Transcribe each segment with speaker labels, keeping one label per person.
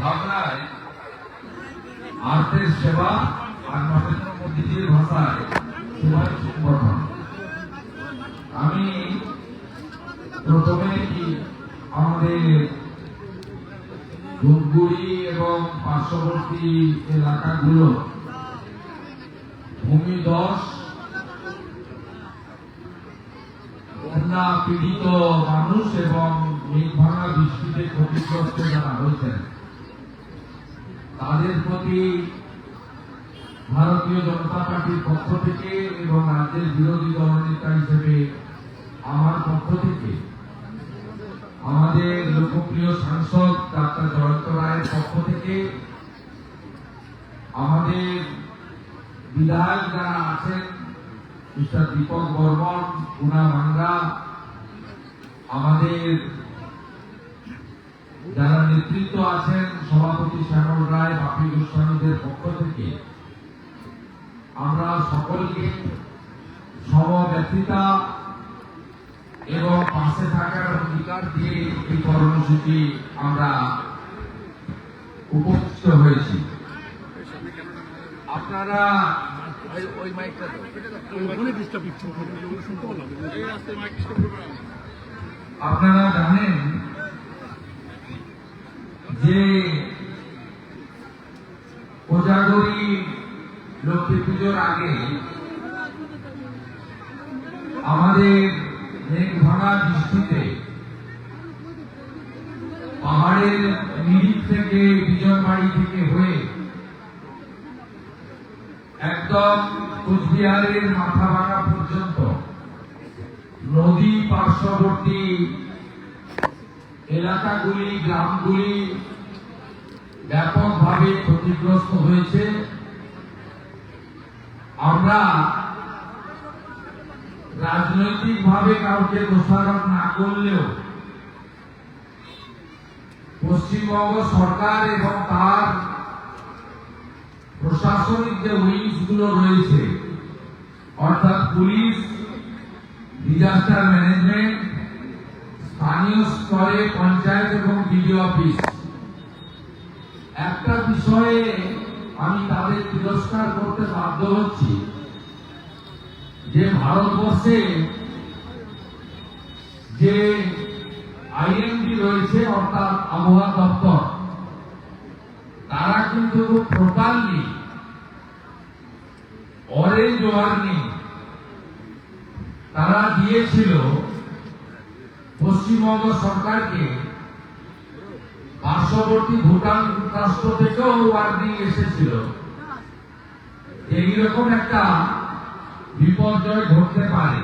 Speaker 1: ভাবনায় সেবা আমি প্রথমে আমাদের ধূপগুড়ি এবং পার্শ্ববর্তী এলাকাগুলো ভূমি দশ পীড়িত মানুষ এবং মেঘভাঙা বৃষ্টিতে ক্ষতিগ্রস্ত যারা হয়েছেন তাদের প্রতি ভারতীয় জনতা পার্টির পক্ষ থেকে এবং রাজ্যের বিরোধী দলনেতা হিসেবে আমার পক্ষ থেকে আমাদের লোকপ্রিয় সাংসদ ডাক্তার জয়ন্ত রায়ের পক্ষ থেকে আমাদের বিধায়ক যারা আছেন, মিস্টার দীপক বর্মন পুনা মাঙ্গা আমাদের যারা নেতৃত্ব আছেন সভাপতি শ্যামল রায় বাপি গোস্বামীদের পক্ষ থেকে আমরা সকলকে সমব্যথিতা এবং পাশে থাকার অধিকার দিয়ে এই কর্মসূচি আমরা উপস্থিত হয়েছি। আপনারা ওই- ওই মাইকটা দাও।
Speaker 2: ওখানে ডিস্টার্ব দিচ্ছে ওখানে ওগুলো শুনতে পারলাম এই রাস্তায় মাইক ডিস্টার্ব করবে না
Speaker 1: আপনারা জানেন যে কোজাগরি লক্ষ্মী পুজোর আগে আমাদের মেঘ ভাঙা বৃষ্টিতে পাহাড়ের মিরিক থেকে বিজয়বাড়ি থেকে হয়ে একদম কোচবিহারের মাথা ভাঙা পর্যন্ত নদী পার্শ্ববর্তী এলাকাগুলি, গ্রামগুলি ব্যাপকভাবে ক্ষতিগ্রস্ত হয়েছে। আমরা রাজনৈতিকভাবে কাউকে দোষারোপ না করলেও পশ্চিমবঙ্গ সরকার এবং তার প্রশাসনিক যে উইংসগুলো রয়েছে, অর্থাৎ পুলিশ ডিজাস্টার ম্যানেজমেন্ট স্থানীয় স্তরে পঞ্চায়েত এবং বিডিও অফিস বিষয়ে আমি তাদের তিরস্কার করতে বাধ্য হচ্ছি। যে ভারতবর্ষে যে আইএনডি রয়েছে, অর্থাৎ আবহাওয়া দপ্তর, তারা কিন্তু প্রপারলি অরেঞ্জ ওয়ার্নিং তারা দিয়েছিল পশ্চিমবঙ্গ সরকারকে পার্শ্ববর্তী ভুটান রাষ্ট্র থেকেও ওয়ার্নিং এসেছিল। এইরকম একটা বিপর্যয় ঘটতে পারে।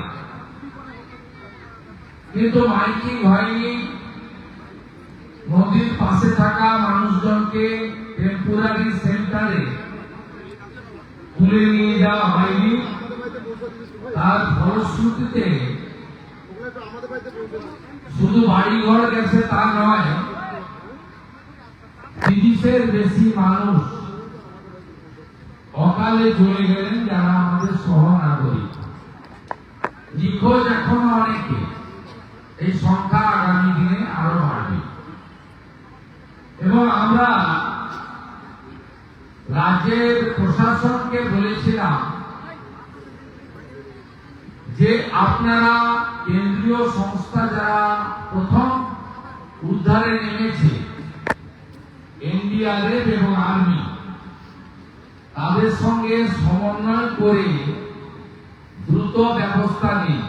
Speaker 1: কিন্তু মাইকিং হয়নি। নদীর পাশে থাকা মানুষজনকে টেম্পোরারি সেন্টারে তুলে নিয়ে যাওয়া হয়নি। তার ফলশ্রুতিতে শুধু বাড়িঘর গেছে তা নয় তিরিশের বেশি মানুষ অকালে চলে গেলেন যারা আমাদের সহ নাগরিক নিখোঁজ এখনও অনেকে। এই সংখ্যা আগামী দিনে আরও বাড়বে। এবং আমরা রাজ্যের প্রশাসনকে বলেছিলাম যে আপনারা কেন্দ্রীয় সংস্থা যারা প্রথম উদ্ধারে নেমেছে এনডিআরএফ এবং আর্মি তাদের সঙ্গে সমন্বয় করে দ্রুত ব্যবস্থা নিন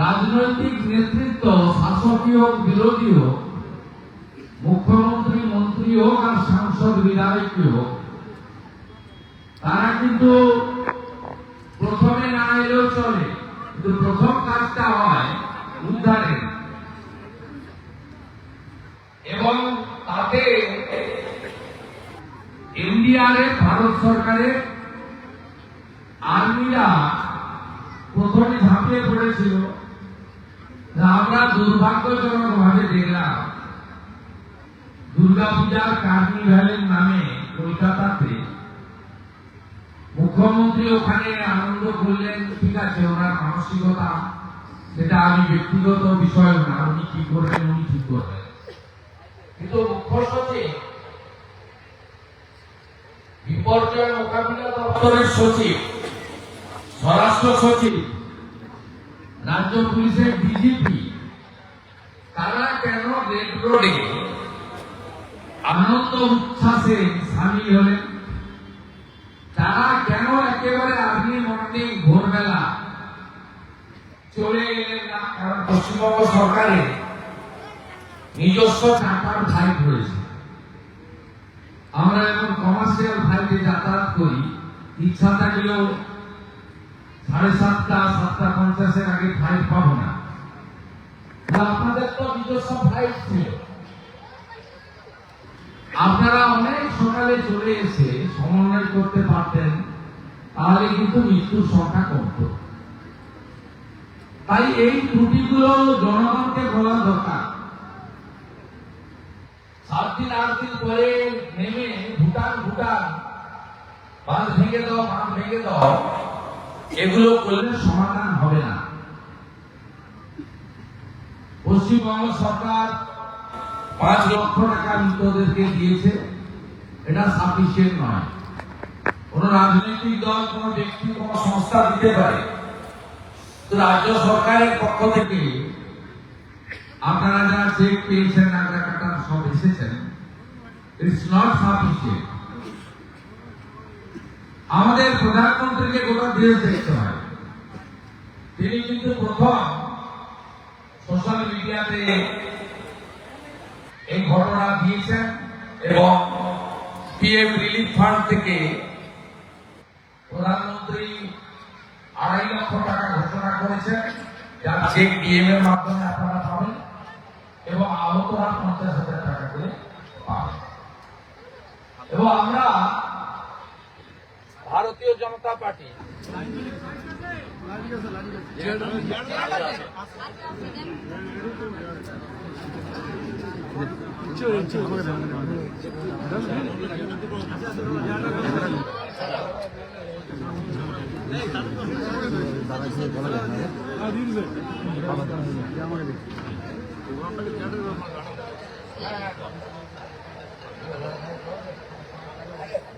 Speaker 1: রাজনৈতিক নেতৃত্ব, শাসকীয় বিরোধী হোক, মুখ্যমন্ত্রী, মন্ত্রী হোক আর সাংসদ বিধায়ক হোক, তারা কিন্তু প্রথমে না এলেও চলে। কিন্তু প্রথম কাজটা হয় উদ্ধারের এবং তাতে এনডিআরএফ ভারত সরকারের আর্মিরা প্রথমে ঝাঁপিয়ে পড়েছিল। আমরা দুর্ভাগ্যজনক ভাবে দেখলাম। দুর্গাপূজার কার্নিভ্যালের নামে কলকাতাতে মুখ্যমন্ত্রী ওখানে আনন্দ করলেন, ঠিক আছে, ওনার মানসিকতা, সেটা আমি ব্যক্তিগত বিষয় না, উনি কি করবেন, উনি ঠিক করবেন। কিন্তু মুখ্য সচিব, বিপর্যয় মোকাবিলা দপ্তরের সচিব, স্বরাষ্ট্র সচিব, রাজ্য পুলিশের ডিজিপি তারা কেন রেড রোডে আনন্দ উচ্ছ্বাসে সামিল হলেন? তারা কেন একেবারে আর্লি মর্নিং ভোরবেলা চলে এলেন না? কারণ পশ্চিমবঙ্গ সরকারের নিজস্ব টাকার ফ্লাইট রয়েছে আমরা এখন কমার্শিয়াল ফ্লাইটে যাতায়াত করি। ইচ্ছা থাকলেও সাড়ে সাতটা সাতটা পঞ্চাশের আগে ফ্লাইট পাবো না। আপনাদের তো নিজস্ব ফ্লাইট ছিল। আপনারা অনেক সকালে চলে এসে সমন্বয় করতে পারতেন, তাহলে কিন্তু মৃত্যুর সংখ্যা কমতো। তাই এই ত্রুটিগুলো জনগণকে বলা দরকার। দিন আট পরে নেমে ভুটান ভুটান। বাঁধ ভেঙে দাও, বাঁধ ভেঙে দাও। এগুলো করলে সমাধান হবে না। পশ্চিমবঙ্গ সরকার পাঁচ লক্ষ টাকা মৃতদেরকে দিয়েছে। এটা সাফিসিয়েন্ট নয়। কোন রাজনৈতিক দল, কোন ব্যক্তি, কোন সংস্থা দিতে পারে। তো রাজ্য সরকারের পক্ষ থেকে আপনারা যারা চেক পেয়েছেন আগ্রা কাটার সব এসেছেন ইটস নট সাফিসিয়েন্ট আমাদের প্রধানমন্ত্রীকে গোটা দেশ দেখতে হয়। তিনি কিন্তু প্রথম সোশ্যাল মিডিয়াতে এই ঘটনা দিয়েছেন এবং পিএম রিলিফ ফান্ড থেকে প্রধানমন্ত্রী আড়াই লক্ষ টাকা ঘোষণা করেছেন যার চেক ডিএম এর মাধ্যমে আপনারা পাবেন এবং আহতরা পঞ্চাশ হাজার টাকা। এবং আমরা ভারতীয় জনতা পার্টি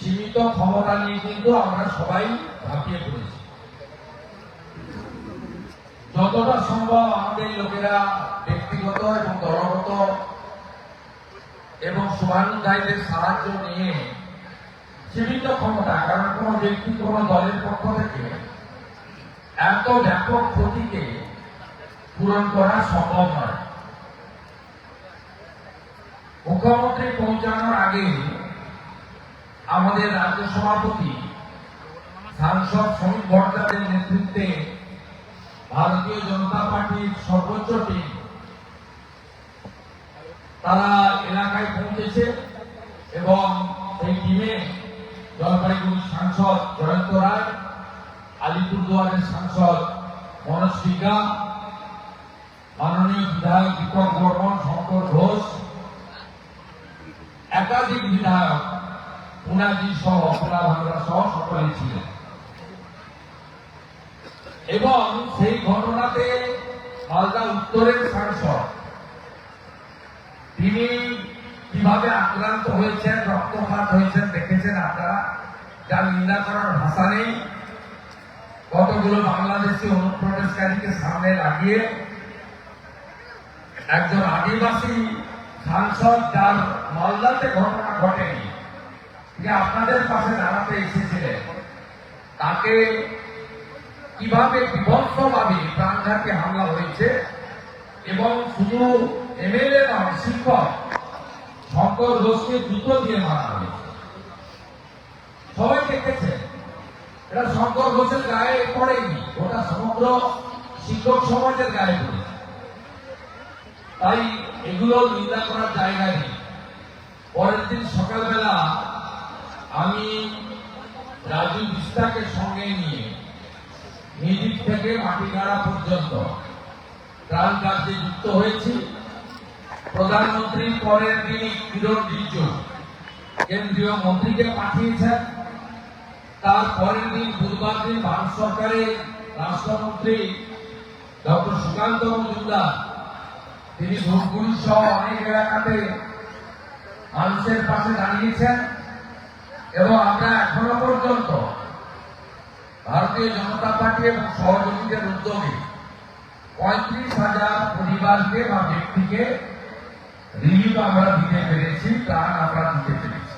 Speaker 1: সীমিত ক্ষমতা নিয়ে কিন্তু আমরা সবাই ঝাঁপিয়ে পড়েছি। যতটা সম্ভব আমাদের লোকেরা ব্যক্তিগত এবং দলগত এবং শুভানুধ্যায়ীদের সাহায্য নিয়ে সীমিত ক্ষমতা, কারণ কোন ব্যক্তি কোন দলের পক্ষ থেকে এত ব্যাপক ক্ষতিকে পূরণ করা সম্ভব নয়। মুখ্যমন্ত্রী পৌঁছানোর আগে আমাদের রাজ্য সভাপতি, সাংসদ শ্রমিক ভট্টাচার্যের নেতৃত্বে ভারতীয় জনতা পার্টির সর্বোচ্চ টিম তারা এলাকায় পৌঁছেছে এবং সেই টিমে জলপাইগুড়ির সাংসদ জয়ন্ত রায়, আলিপুরদুয়ারের সাংসদ মনোজ সিংহা মাননীয় বিধায়ক দীপক বর্মন, শঙ্কর ঘোষ, একাধিক বিধায়ক পুনাজি সহ পুনা ভাঙ্গা সহ সকলে ছিলেন। এবং সেই ঘটনাতে মালদা উত্তরের সাংসদ, তিনি কীভাবে আক্রান্ত হয়েছেন, রক্তপাত হয়েছেন দেখেছেন আপনারা? যার নিন্দা করার ভাষা নেই। কতগুলো বাংলাদেশি অনুপ্রবেশকারীকে সামনে লাগিয়ে একজন আদিবাসী সাংসদ যার মালদাতে ঘটনা ঘটেনি। যে আপনাদের পাশে দাঁড়াতে এসেছিলেন, তাকে কীভাবে বিভৎসভাবে প্রাণঘাতী হামলা হয়েছে এবং শুধু এমএলএ নয় শিক্ষক শঙ্কর ঘোষকে জুতো দিয়ে মারা হয়েছে। সবাই দেখেছে এটা শঙ্কর ঘোষের গায়ে পড়েনি ওটা সমগ্র শিক্ষক সমাজের গায়ে পড়েছে। তাই এগুলো নিন্দা করার জায়গা নেই। পরের দিন সকালবেলা আমি রাজু বিস্তাকে সঙ্গে নিয়ে মিরিক থেকে মাটিগাড়া পর্যন্ত ত্রাণ কার্যে যুক্ত হয়েছি। প্রধানমন্ত্রী পরের দিনই কিরণ রিজু কেন্দ্রীয় মন্ত্রীকে পাঠিয়েছেন। তার পরের দিন বুধবার দিন ভারত সরকারের রাষ্ট্রমন্ত্রী ডক্টর সুকান্ত মজুমদার, তিনি ধূপগুড়ি সহ অনেক এলাকাতে মানুষের পাশে দাঁড়িয়েছেন। এবং আমরা এখনও পর্যন্ত ভারতীয় জনতা পার্টি এবং সহযোগীদের উদ্যোগে পঁয়ত্রিশ হাজার পরিবারকে বা ব্যক্তিকে রিলিফ আমরা দিতে পেরেছি ত্রাণ আমরা দিতে পেরেছি।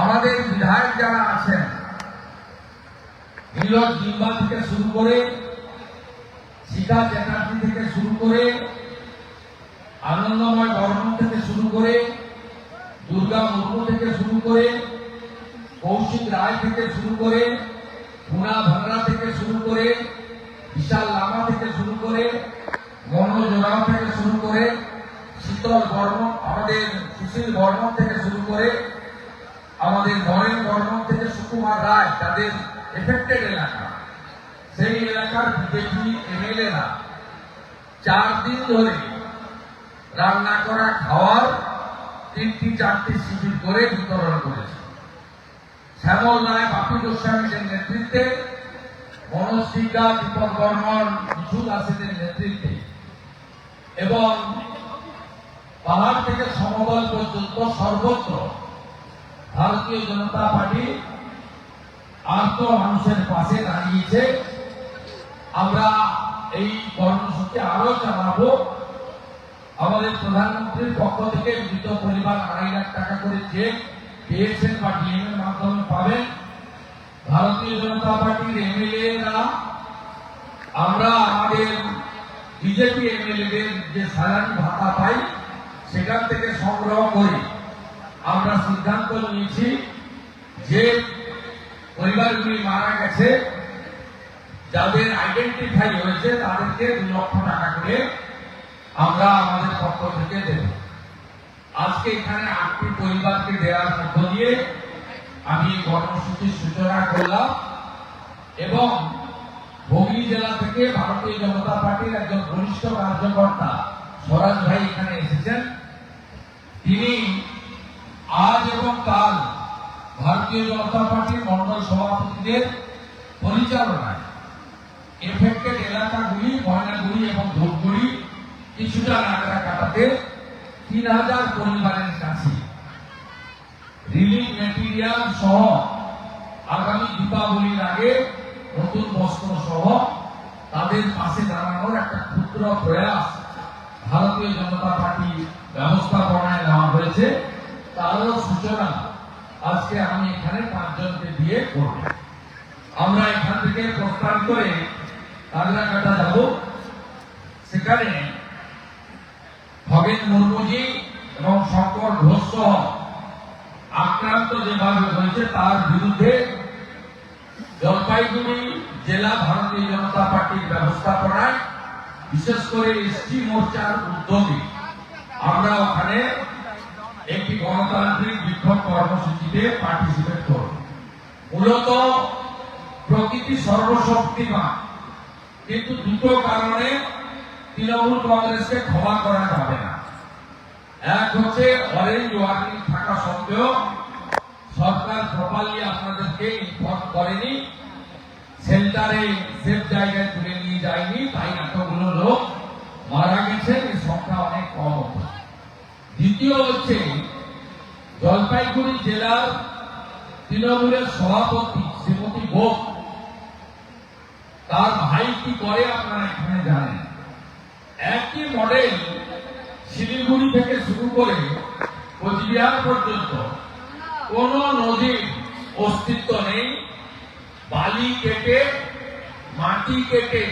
Speaker 1: আমাদের বিধায়ক যারা আছেন, নীরজ ডিম্বা থেকে শুরু করে সীতা চ্যাটার্জি থেকে শুরু করে আনন্দময় বর্মন থেকে শুরু করে দুর্গা মুর্মু থেকে শুরু করে রায় থেকে শুরু করে পুনা ভাংরা থেকে শুরু করে বিশাল লামা থেকে শুরু করে মনোজ ওরাও থেকে শুরু করে শীতল বর্মন আমাদের সুশীল বর্মন থেকে শুরু করে আমাদের নরেন বর্মন থেকে সুকুমার রায় তাদের এফেক্টেড এলাকা। সেই এলাকার বিজেপি এমএলএরা চার দিন ধরে রান্না করা খাওয়ার তিনটি চারটি শিবির করে বিতরণ করেছে। শ্যামল রায় বাপি গোস্বামীদের নেতৃত্বে সিংহা দীপক বর্মন বিশু দাসেদের নেতৃত্বে। এবং পাহাড় থেকে সমবল পর্যন্ত সর্বত্র ভারতীয় জনতা পার্টি আর্ত মানুষের পাশে দাঁড়িয়েছে। আমরা এই কর্মসূচি আরও চালাবো। আমাদের প্রধানমন্ত্রীর পক্ষ থেকে মৃত পরিবার আড়াই লাখ টাকা করে চেক পেয়েছেন বা ডিএম পাবেন। ভারতীয় জনতা পার্টির এমএলএরা, আমরা আমাদের বিজেপি এমএলএদের যে স্যালারি ভাতা পাই, সেখান থেকে সংগ্রহ করে। আমরা সিদ্ধান্ত নিয়েছি যে পরিবারগুলি মারা গেছে, যাদের আইডেন্টিফাই হয়েছে তাদেরকে দু লক্ষ টাকা করে আমরা আমাদের পক্ষ থেকে দেব। আজকে এখানে আটটি পরিবারকে দেওয়ার মধ্য দিয়ে আমি এই কর্মসূচির সূচনা করলাম এবং হুগলি জেলা থেকে ভারতীয় জনতা পার্টির একজন বরিষ্ঠ কার্যকর্তা স্বরাজ ভাই এখানে এসেছেন। তিনি আজ এবং কাল ভারতীয় জনতা পার্টির মন্ডল সভাপতিদের পরিচালনায় এফেক্টেড এলাকাগুলি, ময়নাগুড়ি এবং ধূপগুড়ি, কিছুটা নাগরা কাটাতে তিন হাজার পরিবারের কাছে সহ আগামী দীপাবলির আগে নতুন বস্ত্র সহ তাদের পাশে দাঁড়ানোর একটা ক্ষুদ্র প্রয়াস ভারতীয় জনতা পার্টি ব্যবস্থাপনায় নেওয়া হয়েছে। তারও সূচনা আজকে আমি এখানে পাঁচজনকে দিয়ে করব। আমরা এখান থেকে প্রস্থান করে কাটা যাব। সেখানে খগেন মুর্মুজি এবং শঙ্কর ঘোষ সহ যেভাবে হয়েছে তার বিরুদ্ধে জলপাইগুড়ি জেলা ভারতীয় জনতা পার্টির ব্যবস্থাপনায় বিশেষ করে এসটি মোর্চার উদ্যোগে আমরা ওখানে একটি গণতান্ত্রিক বিক্ষোভ কর্মসূচিতে পার্টিসিপেট করব। মূলত প্রকৃতি সর্বশক্তিমান, কিন্তু দুটো কারণে তৃণমূল কংগ্রেসকে ক্ষমা করা যাবে না। এক হচ্ছে অরেঞ্জ ওয়ার্নিং থাকা সত্ত্বেও সরকার প্রপারলি আপনাদেরকে ইনফর্ম করেনি। সেন্টারে সেফ জায়গায় তুলে নিয়ে যায়নি, তাই এতগুলো লোক মারা গেছে এই সংখ্যা অনেক কম দ্বিতীয় হচ্ছে, জলপাইগুড়ি জেলার তৃণমূলের সভাপতি শ্রীমতী ভোগ তার ভাই কি করে আপনারা এখানে জানেন? একই মডেল শিলিগুড়ি থেকে শুরু করে কোচবিহার পর্যন্ত কোন নদীর অস্তিত্ব নেই। বালি কেটে, মাটি কেটে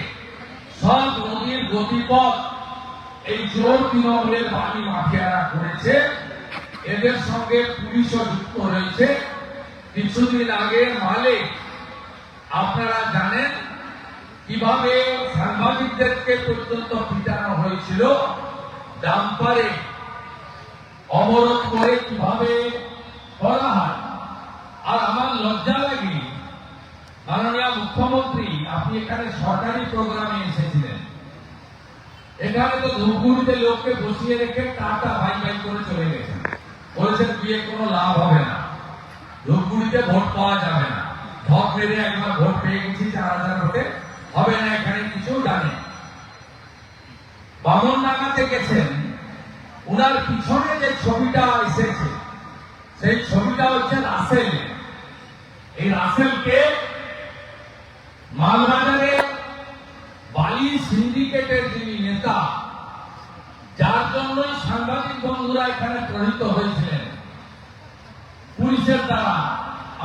Speaker 1: সব নদীর গতিপথ এই জোর তৃণমূলের বালি মাফিয়ারা করেছে। এদের সঙ্গে পুলিশও যুক্ত রয়েছে কিছুদিন আগে মালে, আপনারা জানেন কীভাবে সাংবাদিকদেরকে পর্যন্ত পিটানো হয়েছিল? ডাম্পারে অবরোধ করে কীভাবে করা হয় আর আমার লজ্জা লাগে মাননীয় মুখ্যমন্ত্রী আপনি এখানে সরকারি প্রোগ্রামে এসেছিলেন। এখানে তো ধূপগুড়িতে লোককে বসিয়ে রেখে টাটা ভাই ভাই করে চলে গেছেন। বলেছেন, বিয়ে কোনো লাভ হবে না। ধূপগুড়িতে ভোট পাওয়া যাবে না। ঢপ মেরে একবার ভোট পেয়ে গেছি, চার হাজার ভোটে। হবে না এখানে কিছু, জানে বামন নাগাতে গেছেন। উনার পিছনে যে ছবিটা এসেছে, সেই ছবিটা হচ্ছে রাসেল। এই রাসেলকে বালি সিন্ডিকেটের যিনি নেতা, যার জন্যই সাংবাদিক বন্ধুরা এখানে প্রহিত হয়েছিলেন। পুলিশের দ্বারা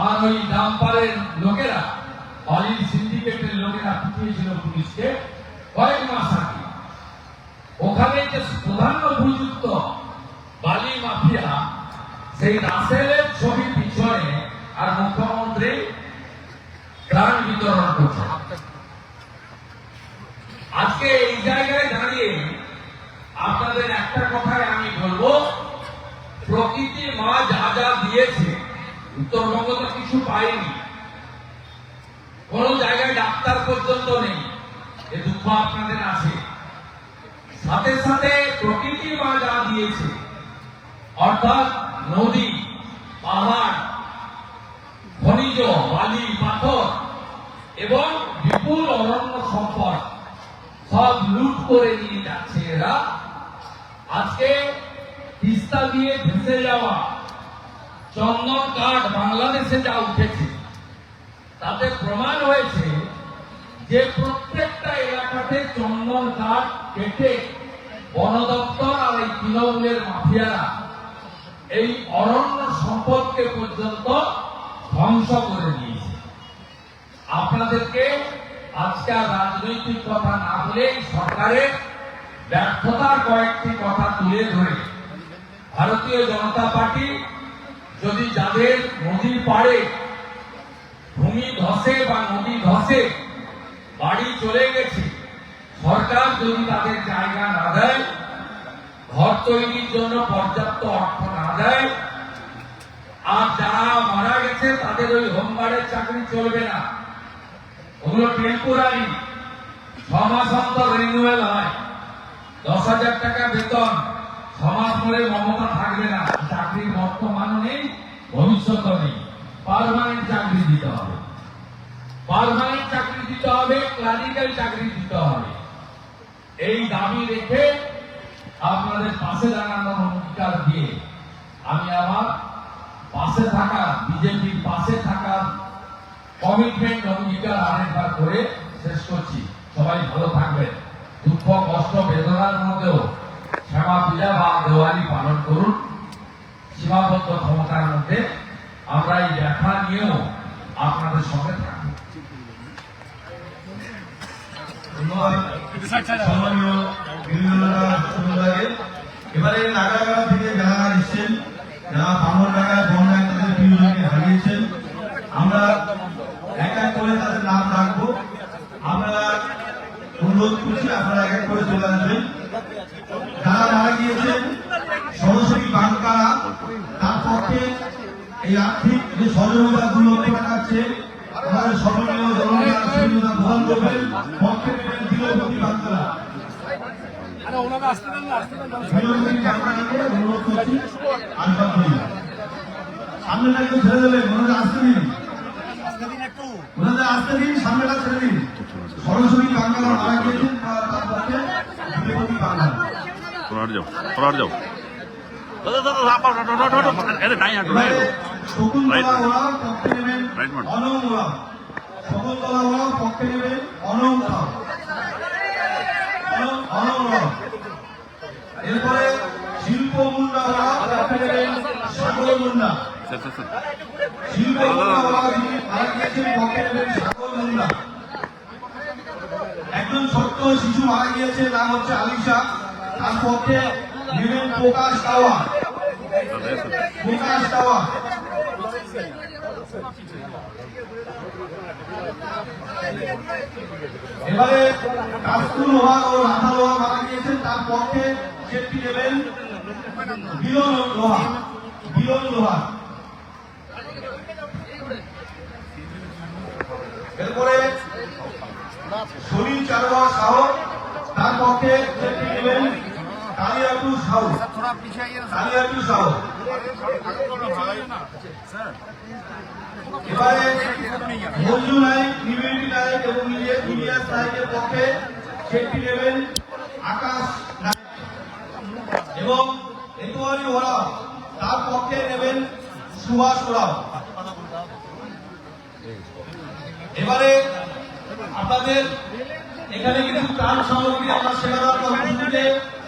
Speaker 1: আর ওই ডাম্পারের লোকেরা বালির সিন্ডিকেটের লোকেরা পিটিয়েছিল পুলিশকে কয়েক মাস আগে। ওখানে যে প্রধান অভিযুক্ত বালি মাফিয়া, সেই রাসেলের ছবি পিছনে আর মুখ্যমন্ত্রী ত্রাণ বিতরণ করছে আজকে এই জায়গায় দাঁড়িয়ে আপনাদের একটা কথাই আমি বলব প্রকৃতি মা যা যা দিয়েছে। উত্তরবঙ্গ তো কিছু পায়নি। কোন জায়গায় ডাক্তার পর্যন্ত নেই। এ দুঃখ আপনাদের আছে। সাথে সাথে প্রকৃতি মা যা দিয়েছে, অর্থাৎ নদী, পাহাড়, খনিজ, বালি, পাথর এবং বিপুল অরণ্য সম্পদ সব লুট করে নিয়ে যাচ্ছে এরা। আজকে তিস্তা দিয়ে ভেসে যাওয়া চন্দন কাঠ বাংলাদেশে যা উঠেছে, তাতে প্রমাণ হয়েছে যে প্রত্যেকটা এলাকাতে চন্দন কাঠ কেটে বন দপ্তর আর এই তৃণমূলের মাফিয়ারা এই অরণ্য সম্পদকে পর্যন্ত ধ্বংস করে দিয়েছে। আপনাদেরকে আজকে রাজনৈতিক কথা না বলে সরকারের ব্যর্থতার কয়েকটি কথা তুলে ধরে। ভারতীয় জনতা পার্টি যদি যাদের নদীর পাড়ে ভূমি ধসে বা নদী ধসে বাড়ি চলে গেছে, সরকার যদি তাদের জায়গা না দেয়, ঘর তৈরির জন্য পর্যাপ্ত অর্থ না দেয়, আর যারা মারা গেছে তাদের ওই হোমগার্ডের চাকরি চলবে না। ওগুলো টেম্পোরারি ছ মাস অন্তর রিনিউয়াল হয়। দশ হাজার টাকা বেতন। মাস পরে মমতা থাকবে না। চাকরির বর্তমান নেই ভবিষ্যৎ নেই। পারমানেন্ট চাকরি দিতে হবে। পারমানেন্ট চাকরি দিতে হবে ক্লারিক্যাল চাকরি দিতে হবে। এই দাবি রেখে আপনাদের পাশে দাঁড়ানোর অঙ্গীকার দিয়ে আমি আমার পাশে থাকা, বিজেপির পাশে থাকার কমিটমেন্ট অঙ্গীকার আরেকবার করে শেষ করছি। সবাই ভালো থাকবেন। দুঃখ, কষ্ট, বেদনার মধ্যেও পূজা বা দেওয়ালি পালন করুন। সীমাবদ্ধ ক্ষমতার মধ্যে আমরা এই ব্যথা নিয়েও আপনাদের সঙ্গে
Speaker 3: এবারে নাগাগাঁও থেকে যারা এসেছেন, যারা বন্যায় তাদের প্রিয়জনকে হারিয়েছেন, আমরা এক এক করে তাদের নাম রাখব। আমরা অনুরোধ করছি, আপনারা এক এক করে চলে আসবেন। মারা গিয়েছেন, সরাসরি বাংকারা তার পক্ষে এই আর্থিক যে সহযোগিতা দু লক্ষ টাকা আছে আমাদের সর্বনীয় জনতা সহযোগিতা প্রদান করবেন পক্ষে নেবেন জন্য সামনেটা একটু ছেড়ে দেবেন, ওনাদের আসতে দিন। ওনাদের আসতে ছেড়ে দিন। সরাসরি বাংলা মারা গিয়েছেন, তার পক্ষে দিলপতি বাংলা തൊടാട് ജോ തൊടാട് ജോ এরপরে শিল্প মুন্ডারা পক্ষে নেবেন সাগর মুন্ডা শিল্প মুন্ডারা পক্ষে একজন ছোট্ট শিশু মারা গিয়েছে, নাম হচ্ছে আলিশা। তার পক্ষে ইউনিয়ন প্রকাশ
Speaker 4: দেওয়া
Speaker 3: প্রকাশ দেওয়া এবারে কাস্তুল হওয়া ও রাধা লোহা মারা গিয়েছেন, তার পক্ষে সেটি নেবেন বিলন লোহা বিলন লোহা এরপরে শরীর চারোয়া সাহ তার পক্ষে সেটি নেবেন কালিয়াটু সাহু কালিয়াটু সাহু এবারে মঞ্জু নায়ক নিবেদিত নায়ক এবং ইলিয়াস নায়কের পক্ষে চেকটি নেবেন আকাশ এবং এতুয়ারি ওরাও তার পক্ষে নেবেন সুভাষ ওরাও। এবারে আপনাদের এখানে কিছু ত্রাণ সামগ্রী আমরা সেবাদার কর্মসূচিতে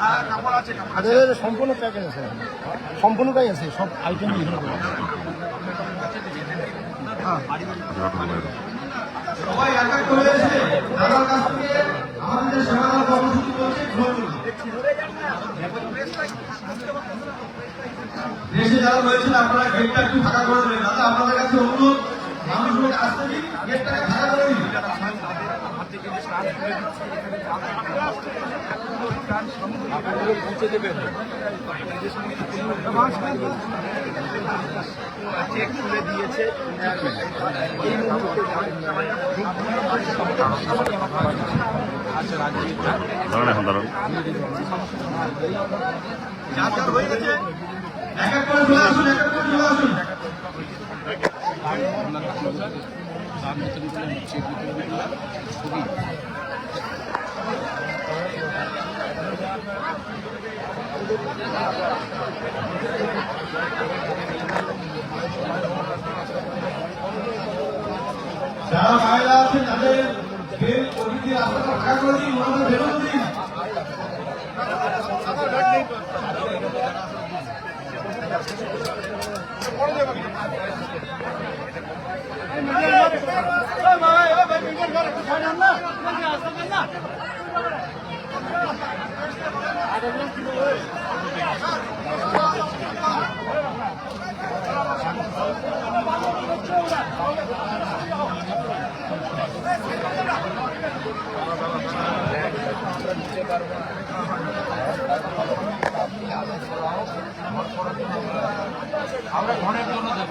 Speaker 3: যারা আছেন
Speaker 5: আমাদের সম্পূর্ণ প্যাকেজ আছে। সম্পূর্ণটাই আছে সব আইটেম
Speaker 3: এক করে। দেশে যারা রয়েছেন আপনারা গেটটা একটু ফাঁকা করে দেবেন। দাদা আপনাদের কাছে অনুরোধ মানুষগুলোকে আসতে দিন গেটটাকে ফাঁকা করে দিন।
Speaker 4: দাঁড়ান এখন দাঁড়ান
Speaker 3: যাতে হয়ে গেছে। এক এক করে চলে আসুন এক এক করে চলে আসুন যারা মায়েরা আছেন তাদের বের অতিথি রাস্তাটা ফাঁকা করে দিন ওনাদের বেরোতে দিন
Speaker 2: আমরা ঘরের জন্য যাব।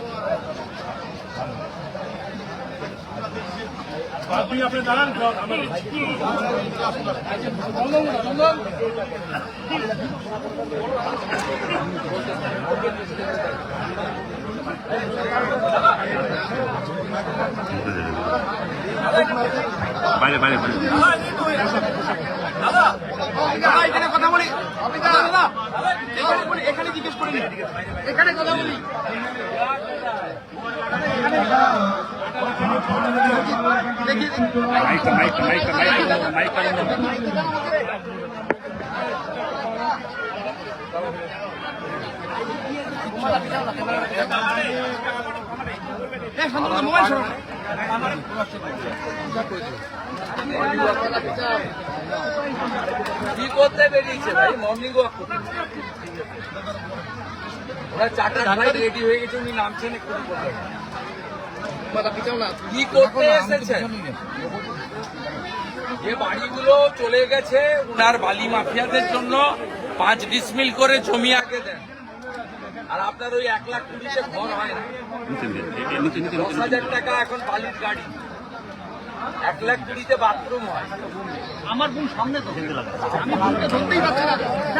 Speaker 2: আপনি আপনি দাঁড়ান
Speaker 4: বাইরে বাইরে বাইরে।
Speaker 5: এখানে কথা বলি দাদা এখানে এখানে জিজ্ঞেস করে নিন এখানে কথা বলি। মোবাইল সরো
Speaker 6: কি করতে বেরিয়েছে ভাই? মর্নিং ওয়াক ওরা চারটা রেডি হয়ে গেছে, উনি নামছেন একটু।
Speaker 1: যে বাড়িগুলো চলে গেছে, উনার বালি মাফিয়াদের জন্য পাঁচ ডিসমিল করে জমি আগে দেন। আর আপনার ওই এক লাখ কুড়িতে ঘর হয় না। দশ হাজার টাকা এখন বালির গাড়ি। এক লাখ কুড়িতে বাথরুম হয়।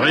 Speaker 5: ওই